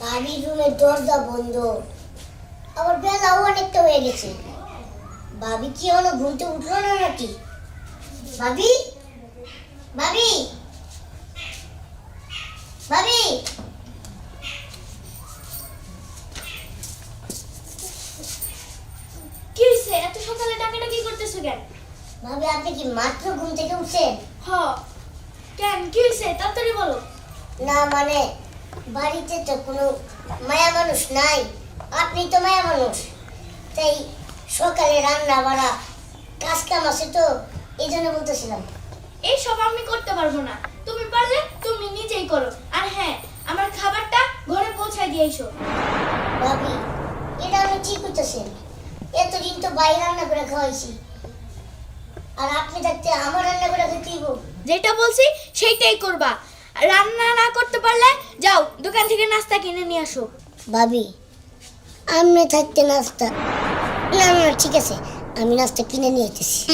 বাড়ির রুমের দরজা বন্ধ। আবার বেলাও অনেকটা হয়ে গেছে। ভাবি কি হলো ঘুমতে উঠল না নাকি? ভাবি? ভাবি? ভাবি? কি এত সকালে ডাকাটা কি করতেছো কেন? ভাবি আপনি কি মাত্র ঘুম থেকে উঠছেন? হ। কেন? কি হয়েছে তাড়াতাড়ি বলো। না মানে বাড়িতে তো কোনো মায়া মানুষ নাই। আপনি তো মায়া মানুষ। তাই সকালে রান্না বাড়া কাজ কাম আছে তো এই জন্য বলতেছিলাম। এই সব আমি করতে পারব না। তুমি পারলে তুমি নিজেই করো। আর হ্যাঁ আমার খাবারটা ঘরে পৌঁছায় দিয়ে এসো। ভাবি এটা আপনি ঠিক করতেছেন এতদিন তো বাইরে রান্না করে খাওয়াইছি। আর আপনি থাকতে আমার রান্না করে খেতে দিব যেটা বলছি সেইটাই করবা। রান্না না করতে পারলে থেকে নাস্তা কিনে নিয়ে আসো। ভাবি আমি থাকতে নাস্তা। না না ঠিক আছে, আমি নাস্তা কিনে নিয়ে যেতেছি